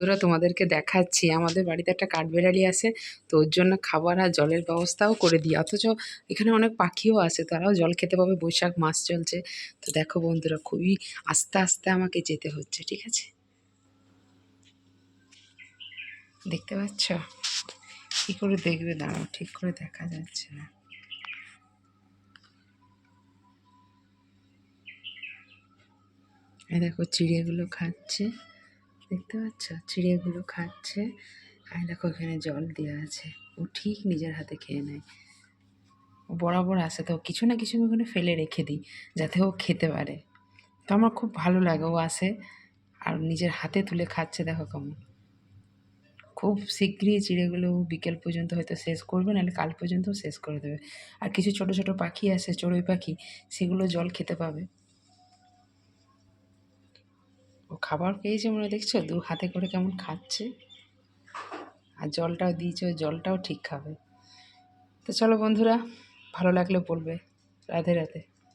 ওরা তোমাদেরকে দেখাচ্ছি। আমাদের বাড়িতে একটা কাঠবেড়ালি আছে, তো ওর জন্য খাবার আর জলের ব্যবস্থাও করে দিই। অথচ এখানে অনেক পাখিও আসে তারাও জল খেতে পাবে, বৈশাখ মাস চলছে। তো দেখো বন্ধুরা, খুবই আস্তে আস্তে আমাকে যেতে হচ্ছে, ঠিক আছে? দেখতে পাচ্ছ? কী করে দেখবে? দাঁড়াও, ঠিক করে দেখা যাচ্ছে না। দেখো, চিড়িয়াগুলো খাচ্ছে। দেখতে পাচ্ছ? চিড়িয়াগুলো খাচ্ছে। আর দেখো এখানে জল দেওয়া আছে। ও ঠিক নিজের হাতে খেয়ে নেয়। ও বরাবর আসে তো। কিছু না কিছু আমি ওখানে ফেলে রেখে দিই, যাতে ও খেতে পারে। তো আমার খুব ভালো লাগে, ও আসে আর নিজের হাতে তুলে খাচ্ছে, দেখো কেমন। খুব শীঘ্রই চিড়েগুলো বিকেল পর্যন্ত হয়তো শেষ করবে, নাহলে কাল পর্যন্ত শেষ করে দেবে। আর কিছু ছোট ছোট পাখি আছে, চড়ুই পাখি, সেগুলো জল খেতে পাবে। খাবার পেয়েছে মনে দেখছ? দু হাতে করে কেমন খাচ্ছে। আর জলটাও দিয়েছে জলটাও ঠিক খাবে। তো চলো বন্ধুরা, ভালো লাগলে বলবে। রাধে রাধে।